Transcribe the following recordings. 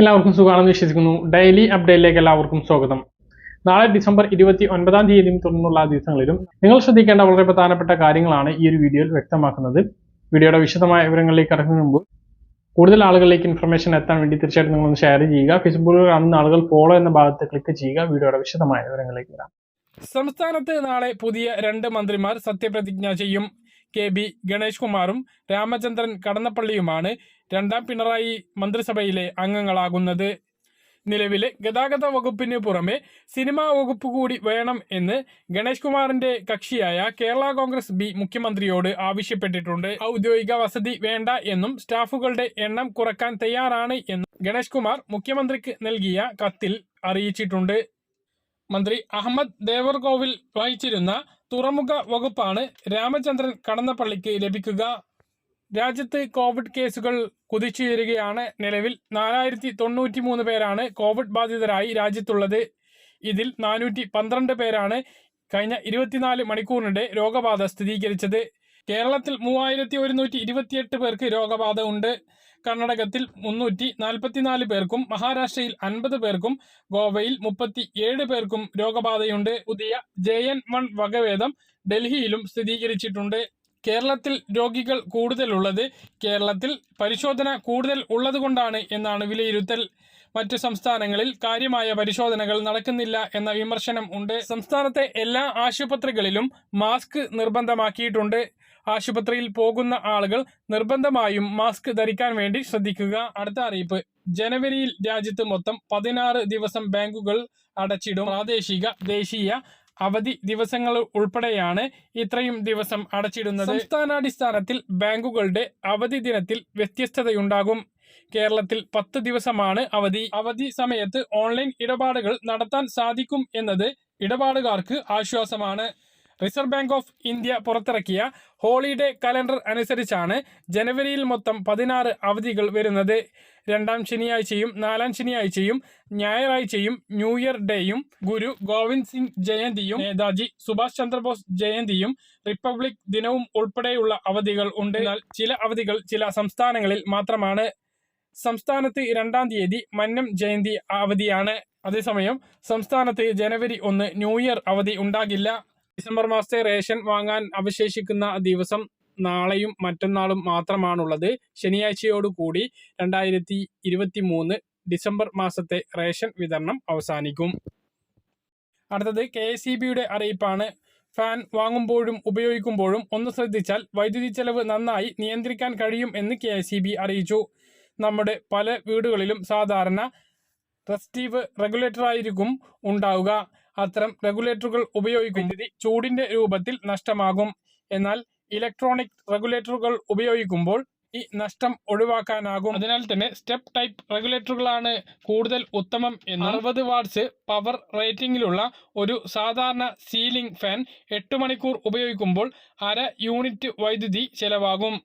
എല്ലാവർക്കും സുഖമാണെന്ന് വിശ്വസിക്കുന്നു. ഡെയിലി അപ്ഡേറ്റിലേക്ക് എല്ലാവർക്കും സ്വാഗതം. നാളെ ഡിസംബർ ഇരുപത്തി ഒൻപതാം തീയതിയും തുടർന്നുള്ള ദിവസങ്ങളിലും നിങ്ങൾ ശ്രദ്ധിക്കേണ്ട വളരെ പ്രധാനപ്പെട്ട കാര്യങ്ങളാണ് ഈ ഒരു വീഡിയോയിൽ വ്യക്തമാക്കുന്നത്. വീഡിയോയുടെ വിശദമായ വിവരങ്ങളിലേക്ക് കടക്കുന്നതിന് മുമ്പ് കൂടുതൽ ആളുകളിലേക്ക് ഇൻഫർമേഷൻ എത്താൻ വേണ്ടി തീർച്ചയായിട്ടും നിങ്ങളൊന്ന് ഷെയർ ചെയ്യുക. ഫേസ്ബുക്കിൽ കാണുന്ന ആളുകൾ ഫോളോ എന്ന ഭാഗത്ത് ക്ലിക്ക് ചെയ്യുക. വീഡിയോയുടെ വിശദമായ വിവരങ്ങളിലേക്ക് വരാം. സംസ്ഥാനത്ത് നാളെ പുതിയ രണ്ട് മന്ത്രിമാർ സത്യപ്രതിജ്ഞ ചെയ്യും. കെ ബി ഗണേഷ് കുമാറും രാമചന്ദ്രൻ കടന്നപ്പള്ളിയുമാണ് രണ്ടാം പിണറായി മന്ത്രിസഭയിലെ അംഗങ്ങളാകുന്നത്. നിലവിലെ ഗതാഗത വകുപ്പിന് പുറമെ സിനിമാ വകുപ്പ് കൂടി വേണം എന്ന് ഗണേഷ് കുമാറിന്റെ കക്ഷിയായ കേരള കോൺഗ്രസ് ബി മുഖ്യമന്ത്രിയോട് ആവശ്യപ്പെട്ടിട്ടുണ്ട്. ഔദ്യോഗിക വസതി വേണ്ട എന്നും സ്റ്റാഫുകളുടെ എണ്ണം കുറയ്ക്കാൻ തയ്യാറാണ് എന്നും ഗണേഷ് കുമാർ മുഖ്യമന്ത്രിക്ക് നൽകിയ കത്തിൽ അറിയിച്ചിട്ടുണ്ട്. മന്ത്രി അഹമ്മദ് ദേവർകോവിൽ വഹിച്ചിരുന്ന തുറമുഖ വകുപ്പാണ് രാമചന്ദ്രൻ കടന്നപ്പള്ളിക്ക് ലഭിക്കുക. രാജ്യത്ത് കോവിഡ് കേസുകൾ കുതിച്ചുയരുകയാണ് നിലവിൽ. നാലായിരത്തി തൊണ്ണൂറ്റി മൂന്ന് പേരാണ് കോവിഡ് ബാധിതരായി രാജ്യത്തുള്ളത്. ഇതിൽ നാനൂറ്റി പന്ത്രണ്ട് പേരാണ് കഴിഞ്ഞ ഇരുപത്തിനാല് മണിക്കൂറിനിടെ രോഗബാധ സ്ഥിരീകരിച്ചത്. കേരളത്തിൽ മൂവായിരത്തി ഒരുന്നൂറ്റി ഇരുപത്തിയെട്ട് പേർക്ക് രോഗബാധ ഉണ്ട് കർണാടകത്തിൽ മുന്നൂറ്റി നാൽപ്പത്തിനാല് പേർക്കും മഹാരാഷ്ട്രയിൽ അൻപത് പേർക്കും ഗോവയിൽ മുപ്പത്തി ഏഴ് പേർക്കും രോഗബാധയുണ്ട്. പുതിയ ജെ എൻ വൺ വകഭേദം ഡൽഹിയിലും സ്ഥിരീകരിച്ചിട്ടുണ്ട്. കേരളത്തിൽ രോഗികൾ കൂടുതലുള്ളത് കേരളത്തിൽ പരിശോധന കൂടുതൽ ഉള്ളതുകൊണ്ടാണ് എന്നാണ് വിലയിരുത്തൽ. മറ്റ് സംസ്ഥാനങ്ങളിൽ കാര്യമായ പരിശോധനകൾ നടക്കുന്നില്ല എന്ന വിമർശനം ഉണ്ട്. സംസ്ഥാനത്തെ എല്ലാ ആശുപത്രികളിലും മാസ്ക് നിർബന്ധമാക്കിയിട്ടുണ്ട്. ആശുപത്രിയിൽ പോകുന്ന ആളുകൾ നിർബന്ധമായും മാസ്ക് ധരിക്കാൻ വേണ്ടി ശ്രദ്ധിക്കുക. അടുത്ത അറിയിപ്പ്. ജനുവരിയിൽ രാജ്യത്ത് മൊത്തം പതിനാറ് ദിവസം ബാങ്കുകൾ അടച്ചിടും. പ്രാദേശിക ദേശീയ അവധി ദിവസങ്ങൾ ഉൾപ്പെടെയാണ് ഇത്രയും ദിവസം അടച്ചിടുന്നത്. സംസ്ഥാനാടിസ്ഥാനത്തിൽ ബാങ്കുകളുടെ അവധി ദിനത്തിൽ വ്യത്യസ്തതയുണ്ടാകും. കേരളത്തിൽ പത്ത് ദിവസമാണ് അവധി. അവധി സമയത്ത് ഓൺലൈൻ ഇടപാടുകൾ നടത്താൻ സാധിക്കും എന്നത് ഇടപാടുകാർക്ക് ആശ്വാസമാണ്. റിസർവ് ബാങ്ക് ഓഫ് ഇന്ത്യ പുറത്തിറക്കിയ ഹോളിഡേ കലണ്ടർ അനുസരിച്ചാണ് ജനുവരിയിൽ മൊത്തം പതിനാറ് അവധികൾ വരുന്നത്. രണ്ടാം ശനിയാഴ്ചയും നാലാം ശനിയാഴ്ചയും ഞായറാഴ്ചയും ന്യൂ ഇയർ ഡേയും ഗുരു ഗോവിന്ദ് സിംഗ് ജയന്തിയും നേതാജി സുഭാഷ് ചന്ദ്രബോസ് ജയന്തിയും റിപ്പബ്ലിക് ദിനവും ഉൾപ്പെടെയുള്ള അവധികൾ ഉണ്ട്. എന്നാൽ ചില അവധികൾ ചില സംസ്ഥാനങ്ങളിൽ മാത്രമാണ്. സംസ്ഥാനത്ത് രണ്ടാം തീയതി മന്നം ജയന്തി അവധിയാണ്. അതേസമയം സംസ്ഥാനത്ത് ജനുവരി ഒന്ന് ന്യൂ ഇയർ അവധി ഉണ്ടാകില്ല. ഡിസംബർ മാസത്തെ റേഷൻ വാങ്ങാൻ അവശേഷിക്കുന്ന ദിവസം നാളെയും മറ്റന്നാളും മാത്രമാണുള്ളത്. ശനിയാഴ്ചയോടുകൂടി രണ്ടായിരത്തി ഇരുപത്തി മൂന്ന് ഡിസംബർ മാസത്തെ റേഷൻ വിതരണം അവസാനിക്കും. അടുത്തത് കെ എസ് ഇ ബിയുടെ അറിയിപ്പാണ്. ഫാൻ വാങ്ങുമ്പോഴും ഉപയോഗിക്കുമ്പോഴും ഒന്ന് ശ്രദ്ധിച്ചാൽ വൈദ്യുതി ചെലവ് നന്നായി നിയന്ത്രിക്കാൻ കഴിയും എന്ന് കെ അറിയിച്ചു. നമ്മുടെ പല വീടുകളിലും സാധാരണ റെസ്റ്റീവ് റെഗുലേറ്ററായിരിക്കും ഉണ്ടാവുക. അത്തരം റെഗുലേറ്ററുകൾ ഉപയോഗിക്കും. വൈദ്യുതി ചൂടിന്റെ രൂപത്തിൽ നഷ്ടമാകും. എന്നാൽ ഇലക്ട്രോണിക് റെഗുലേറ്ററുകൾ ഉപയോഗിക്കുമ്പോൾ ഈ നഷ്ടം ഒഴിവാക്കാനാകും. അതിനാൽ തന്നെ സ്റ്റെപ്പ് ടൈപ്പ് റെഗുലേറ്ററുകളാണ് കൂടുതൽ ഉത്തമം എന്ന് അറുപത് വാട്ട്സ് പവർ റേറ്റിംഗിലുള്ള ഒരു സാധാരണ സീലിംഗ് ഫാൻ എട്ട് മണിക്കൂർ ഉപയോഗിക്കുമ്പോൾ അര യൂണിറ്റ് വൈദ്യുതി ചെലവാകും.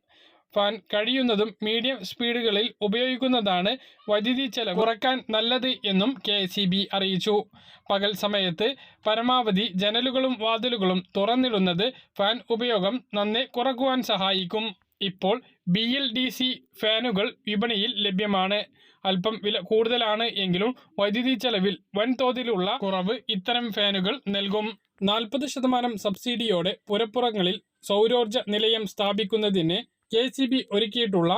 ഫാൻ കഴിയുന്നതും മീഡിയം സ്പീഡുകളിൽ ഉപയോഗിക്കുന്നതാണ് വൈദ്യുതി ചെലവ് കുറയ്ക്കാൻ നല്ലത് എന്നും കെ അറിയിച്ചു. പകൽ സമയത്ത് പരമാവധി ജനലുകളും വാതിലുകളും തുറന്നിടുന്നത് ഫാൻ ഉപയോഗം നന്നെ കുറക്കുവാൻ സഹായിക്കും. ഇപ്പോൾ ബി എൽ ഡി സി ഫാനുകൾ വിപണിയിൽ ലഭ്യമാണ്. അല്പം വില കൂടുതലാണ് എങ്കിലും വൈദ്യുതി ചെലവിൽ വൻതോതിലുള്ള കുറവ് ഇത്തരം ഫാനുകൾ നൽകും. നാൽപ്പത് ശതമാനം സബ്സിഡിയോടെ പുരപ്പുറങ്ങളിൽ സൗരോർജ നിലയം സ്ഥാപിക്കുന്നതിന് കെ സി ബി ഒരുക്കിയിട്ടുള്ള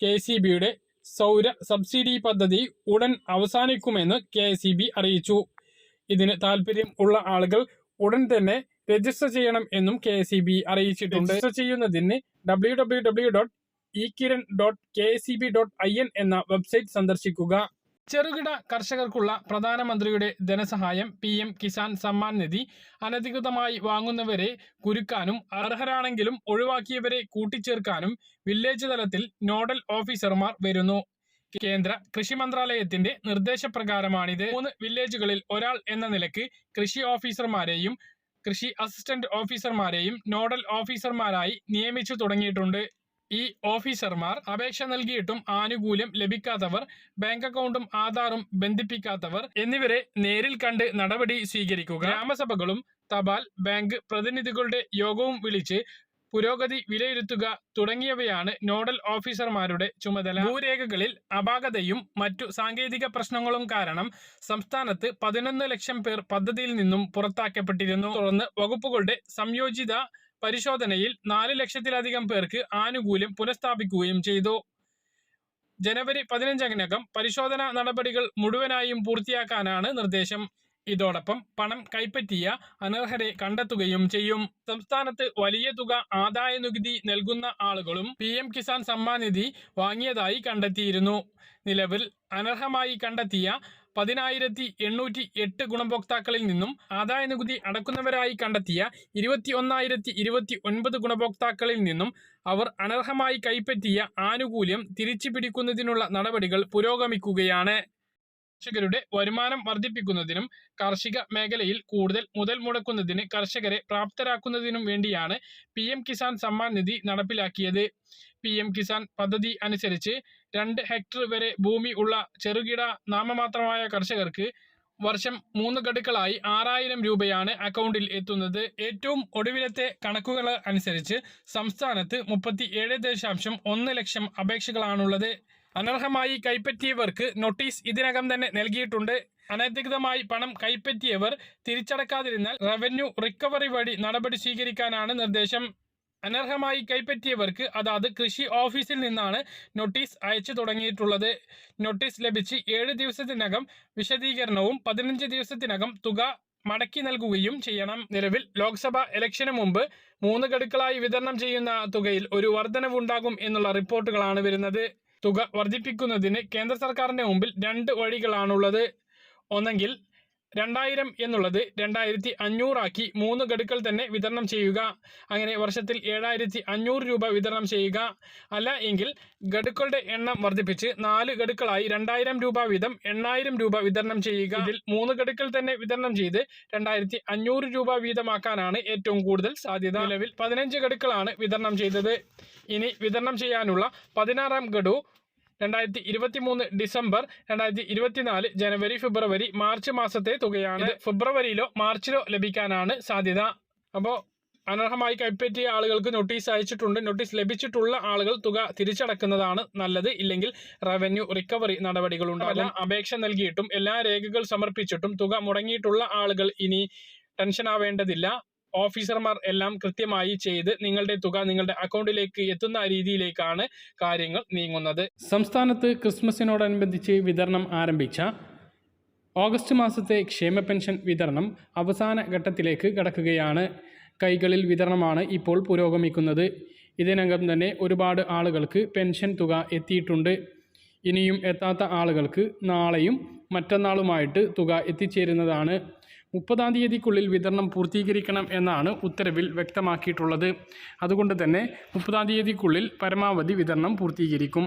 കെ സി ബിയുടെ സൗര സബ്സിഡി പദ്ധതി ഉടൻ അവസാനിക്കുമെന്ന് കെ സി ബി അറിയിച്ചു. ഇതിന് താല്പര്യം ഉള്ള ആളുകൾ ഉടൻ തന്നെ രജിസ്റ്റർ ചെയ്യണം എന്നും കെ സി ബി അറിയിച്ചിട്ടുണ്ട്. രജിസ്റ്റർ ചെയ്യുന്നതിന് W W W dot E Kiran dot K C B dot I N എന്ന വെബ്സൈറ്റ് സന്ദർശിക്കുക. ചെറുകിട കർഷകർക്കുള്ള പ്രധാനമന്ത്രിയുടെ ധനസഹായം പി എം കിസാൻ സമ്മാൻ നിധി അനധികൃതമായി വാങ്ങുന്നവരെ കുരുക്കാനും അർഹരാണെങ്കിലും ഒഴിവാക്കിയവരെ കൂട്ടിച്ചേർക്കാനും വില്ലേജ് തലത്തിൽ നോഡൽ ഓഫീസർമാർ വരുന്നു. കേന്ദ്ര കൃഷി മന്ത്രാലയത്തിന്റെ നിർദ്ദേശപ്രകാരമാണിത്. മൂന്ന് വില്ലേജുകളിൽ ഒരാൾ എന്ന നിലയ്ക്ക് കൃഷി ഓഫീസർമാരെയും കൃഷി അസിസ്റ്റന്റ് ഓഫീസർമാരെയും നോഡൽ ഓഫീസർമാരായി നിയമിച്ചു തുടങ്ങിയിട്ടുണ്ട്. ഈ ഓഫീസർമാർ അപേക്ഷ നൽകിയിട്ടും ആനുകൂല്യം ലഭിക്കാത്തവർ ബാങ്ക് അക്കൗണ്ടും ആധാറും ബന്ധിപ്പിക്കാത്തവർ എന്നിവരെ നേരിൽ കണ്ട് നടപടി സ്വീകരിക്കുക. ഗ്രാമസഭകളും തപാൽ ബാങ്ക് പ്രതിനിധികളുടെ യോഗവും വിളിച്ച് പുരോഗതി വിലയിരുത്തുക തുടങ്ങിയവയാണ് നോഡൽ ഓഫീസർമാരുടെ ചുമതല. ഭൂരേഖകളിൽ അപാകതയും മറ്റു സാങ്കേതിക പ്രശ്നങ്ങളും കാരണം സംസ്ഥാനത്ത് പതിനൊന്ന് ലക്ഷം പേർ പദ്ധതിയിൽ നിന്നും പുറത്താക്കപ്പെട്ടിരുന്നു. തുടർന്ന് വകുപ്പുകളുടെ സംയോജിത പരിശോധനയിൽ നാല് ലക്ഷത്തിലധികം പേർക്ക് ആനുകൂല്യം പുനഃസ്ഥാപിക്കുകയും ചെയ്തു. ജനുവരി പതിനഞ്ചിനകം പരിശോധനാ നടപടികൾ മുഴുവനായും പൂർത്തിയാക്കാനാണ് നിർദ്ദേശം. ഇതോടൊപ്പം പണം കൈപ്പറ്റിയ അനർഹരെ കണ്ടെത്തുകയും ചെയ്യും. സംസ്ഥാനത്ത് വലിയ തുക ആദായ നികുതി നൽകുന്ന ആളുകളും പി എം കിസാൻ സമ്മാൻ നിധി വാങ്ങിയതായി കണ്ടെത്തിയിരുന്നു. നിലവിൽ അനർഹമായി കണ്ടെത്തിയ പതിനായിരത്തി എണ്ണൂറ്റി എട്ട് ഗുണഭോക്താക്കളിൽ നിന്നും ആദായ നികുതി അടക്കുന്നവരായി കണ്ടെത്തിയ ഇരുപത്തി ഒന്നായിരത്തി ഇരുപത്തി ഒൻപത് ഗുണഭോക്താക്കളിൽ നിന്നും അവർ അനർഹമായി കൈപ്പറ്റിയ ആനുകൂല്യം തിരിച്ചു പിടിക്കുന്നതിനുള്ള നടപടികൾ പുരോഗമിക്കുകയാണ്. കർഷകരുടെ വരുമാനം വർദ്ധിപ്പിക്കുന്നതിനും കാർഷിക മേഖലയിൽ കൂടുതൽ മുതൽ മുടക്കുന്നതിന് കർഷകരെ പ്രാപ്തരാക്കുന്നതിനും വേണ്ടിയാണ് പി കിസാൻ സമ്മാൻ നിധി നടപ്പിലാക്കിയത്. പി കിസാൻ പദ്ധതി അനുസരിച്ച് രണ്ട് ഹെക്ടർ വരെ ഭൂമി ഉള്ള ചെറുകിട നാമമാത്രമായ കർഷകർക്ക് വർഷം മൂന്ന് ഘടുക്കളായി ആറായിരം രൂപയാണ് അക്കൗണ്ടിൽ എത്തുന്നത്. ഏറ്റവും ഒടുവിലത്തെ കണക്കുകൾ അനുസരിച്ച് സംസ്ഥാനത്ത് മുപ്പത്തി ഏഴ് ദശാംശം ഒന്ന് ലക്ഷം അപേക്ഷകളാണുള്ളത്. അനർഹമായി കൈപ്പറ്റിയവർക്ക് നോട്ടീസ് ഇതിനകം തന്നെ നൽകിയിട്ടുണ്ട്. അനധികൃതമായി പണം കൈപ്പറ്റിയവർ തിരിച്ചടക്കാതിരുന്നാൽ റവന്യൂ റിക്കവറി വഴി നടപടി സ്വീകരിക്കാനാണ് നിർദ്ദേശം. അനർഹമായി കൈപ്പറ്റിയവർക്ക് അതാത് കൃഷി ഓഫീസിൽ നിന്നാണ് നോട്ടീസ് അയച്ചു തുടങ്ങിയിട്ടുള്ളത്. നോട്ടീസ് ലഭിച്ച് ഏഴ് ദിവസത്തിനകം വിശദീകരണവും പതിനഞ്ച് ദിവസത്തിനകം തുക മടക്കി നൽകുകയും ചെയ്യണം. നിലവിൽ ലോക്സഭ ഇലക്ഷന് മുമ്പ് മൂന്ന് ഗഡുക്കളായി വിതരണം ചെയ്യുന്ന തുകയിൽ ഒരു വർധനവുണ്ടാകും എന്നുള്ള റിപ്പോർട്ടുകളാണ് വരുന്നത്. തുക വർദ്ധിപ്പിക്കുന്നതിന് കേന്ദ്ര സർക്കാരിന്റെ മുമ്പിൽ രണ്ട് വഴികളാണുള്ളത്. ഒന്നെങ്കിൽ രണ്ടായിരം എന്നുള്ളത് രണ്ടായിരത്തി അഞ്ഞൂറാക്കി മൂന്ന് ഗഡുക്കൾ തന്നെ വിതരണം ചെയ്യുക. അങ്ങനെ വർഷത്തിൽ ഏഴായിരത്തി അഞ്ഞൂറ് രൂപ വിതരണം ചെയ്യുക. അല്ല എങ്കിൽ ഗഡുക്കളുടെ എണ്ണം വർദ്ധിപ്പിച്ച് നാല് ഗഡുക്കളായി രണ്ടായിരം രൂപ വീതം എണ്ണായിരം രൂപ വിതരണം ചെയ്യുക. ഇതിൽ മൂന്ന് ഗഡുക്കൾ തന്നെ വിതരണം ചെയ്ത് രണ്ടായിരത്തി അഞ്ഞൂറ് രൂപ വീതമാക്കാനാണ് ഏറ്റവും കൂടുതൽ സാധ്യത. നിലവിൽ പതിനഞ്ച് ഗഡുക്കളാണ് വിതരണം ചെയ്തത്. ഇനി വിതരണം ചെയ്യാനുള്ള പതിനാറാം ഗഡു രണ്ടായിരത്തി ഇരുപത്തി മൂന്ന് ഡിസംബർ രണ്ടായിരത്തി ഇരുപത്തിനാല് ജനുവരി ഫെബ്രുവരി മാർച്ച് മാസത്തെ തുകയാണ് ഫെബ്രുവരിയിലോ മാർച്ചിലോ ലഭിക്കാനാണ് സാധ്യത. അപ്പോൾ അനർഹമായി കൈപ്പറ്റിയ ആളുകൾക്ക് നോട്ടീസ് അയച്ചിട്ടുണ്ട്. നോട്ടീസ് ലഭിച്ചിട്ടുള്ള ആളുകൾ തുക തിരിച്ചടക്കുന്നതാണ് നല്ലത്. ഇല്ലെങ്കിൽ റവന്യൂ റിക്കവറി നടപടികളുണ്ടാകും അപേക്ഷ നൽകിയിട്ടും എല്ലാ രേഖകൾ സമർപ്പിച്ചിട്ടും തുക മുടങ്ങിയിട്ടുള്ള ആളുകൾ ഇനി ടെൻഷൻ ആവേണ്ടതില്ല ഓഫീസർമാർ എല്ലാം കൃത്യമായി ചെയ്ത് നിങ്ങളുടെ തുക നിങ്ങളുടെ അക്കൗണ്ടിലേക്ക് എത്തുന്ന രീതിയിലേക്കാണ് കാര്യങ്ങൾ നീങ്ങുന്നത്. സംസ്ഥാനത്ത് ക്രിസ്മസിനോടനുബന്ധിച്ച് വിതരണം ആരംഭിച്ച ഓഗസ്റ്റ് മാസത്തെ ക്ഷേമ പെൻഷൻ വിതരണം അവസാന ഘട്ടത്തിലേക്ക് കടക്കുകയാണ്. കൈകളിൽ വിതരണമാണ് ഇപ്പോൾ പുരോഗമിക്കുന്നത്. ഇതിനകം തന്നെ ഒരുപാട് ആളുകൾക്ക് പെൻഷൻ തുക എത്തിയിട്ടുണ്ട്. ഇനിയും എത്താത്ത ആളുകൾക്ക് നാളെയും മറ്റന്നാളുമായിട്ട് തുക എത്തിച്ചേരുന്നതാണ്. മുപ്പതാം തീയതിക്കുള്ളിൽ വിതരണം പൂർത്തീകരിക്കണം എന്നാണ് ഉത്തരവിൽ വ്യക്തമാക്കിയിട്ടുള്ളത്. അതുകൊണ്ട് തന്നെ മുപ്പതാം തീയതിക്കുള്ളിൽ പരമാവധി വിതരണം പൂർത്തീകരിക്കും.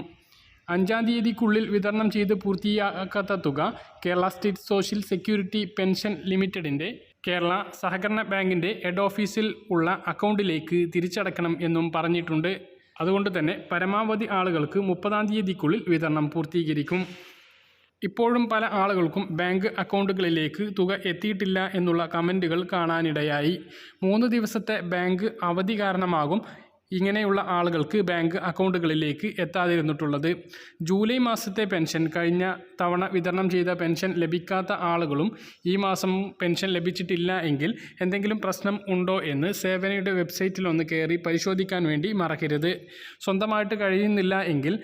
അഞ്ചാം തീയതിക്കുള്ളിൽ വിതരണം ചെയ്ത് പൂർത്തിയാക്കാത്ത തുക Kerala state social security pension ലിമിറ്റഡിന്റെ കേരള സഹകരണ ബാങ്കിന്റെ ഹെഡ് ഓഫീസിൽ ഉള്ള അക്കൗണ്ടിലേക്ക് തിരിച്ചടക്കണം എന്നും പറഞ്ഞിട്ടുണ്ട്. അതുകൊണ്ട് തന്നെ പരമാവധി ആളുകൾക്ക് മുപ്പതാം തീയതിക്കുള്ളിൽ വിതരണം പൂർത്തീകരിക്കും. ഇപ്പോഴും പല ആളുകൾക്കും ബാങ്ക് അക്കൗണ്ടുകളിലേക്ക് തുക എത്തിയിട്ടില്ല എന്നുള്ള കമന്റുകൾ കാണാനിടയായി. മൂന്ന് ദിവസത്തെ ബാങ്ക് അവധി കാരണമാകും ഇങ്ങനെയുള്ള ആളുകൾക്ക് ബാങ്ക് അക്കൗണ്ടുകളിലേക്ക് എത്താതിരുന്നിട്ടുള്ളത്. ജൂലൈ മാസത്തെ പെൻഷൻ കഴിഞ്ഞ തവണ വിതരണം ചെയ്ത പെൻഷൻ ലഭിക്കാത്ത ആളുകളും ഈ മാസം പെൻഷൻ ലഭിച്ചിട്ടില്ല എങ്കിൽ എന്തെങ്കിലും പ്രശ്നം ഉണ്ടോ എന്ന് സേവനയുടെ വെബ്സൈറ്റിൽ ഒന്ന് കയറി പരിശോധിക്കാൻ വേണ്ടി മറക്കരുത്. സ്വന്തമായിട്ട് കഴിയുന്നില്ല എങ്കിൽ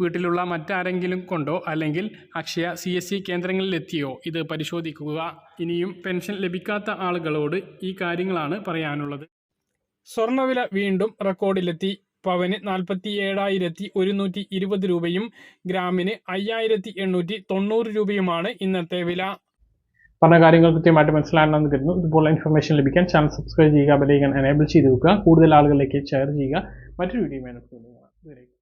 വീട്ടിലുള്ള മറ്റാരെങ്കിലും കൊണ്ടോ അല്ലെങ്കിൽ അക്ഷയ സി എസ് സി കേന്ദ്രങ്ങളിലെത്തിയോ? ഇത് പരിശോധിക്കുക. ഇനിയും പെൻഷൻ ലഭിക്കാത്ത ആളുകളോട് ഈ കാര്യങ്ങളാണ് പറയാനുള്ളത്. സ്വർണവില വീണ്ടും റെക്കോർഡിലെത്തി. പവന് നാൽപ്പത്തി ഏഴായിരത്തി ഒരുന്നൂറ്റി ഇരുപത് രൂപയും ഗ്രാമിന് അയ്യായിരത്തി എണ്ണൂറ്റി തൊണ്ണൂറ് രൂപയുമാണ് ഇന്നത്തെ വില. പറഞ്ഞ കാര്യങ്ങൾ കൃത്യമായിട്ട് മനസ്സിലാകണമെന്ന് കരുതുന്നു. ഇതുപോലെ ഇൻഫർമേഷൻ ലഭിക്കാൻ ചാനൽ സബ്സ്ക്രൈബ് ചെയ്യുക ബെലൈക്കൻ എനേബിൾ ചെയ്ത് വെക്കുക. കൂടുതൽ ആളുകളിലേക്ക് ഷെയർ ചെയ്യുക. മറ്റൊരു വീഡിയോ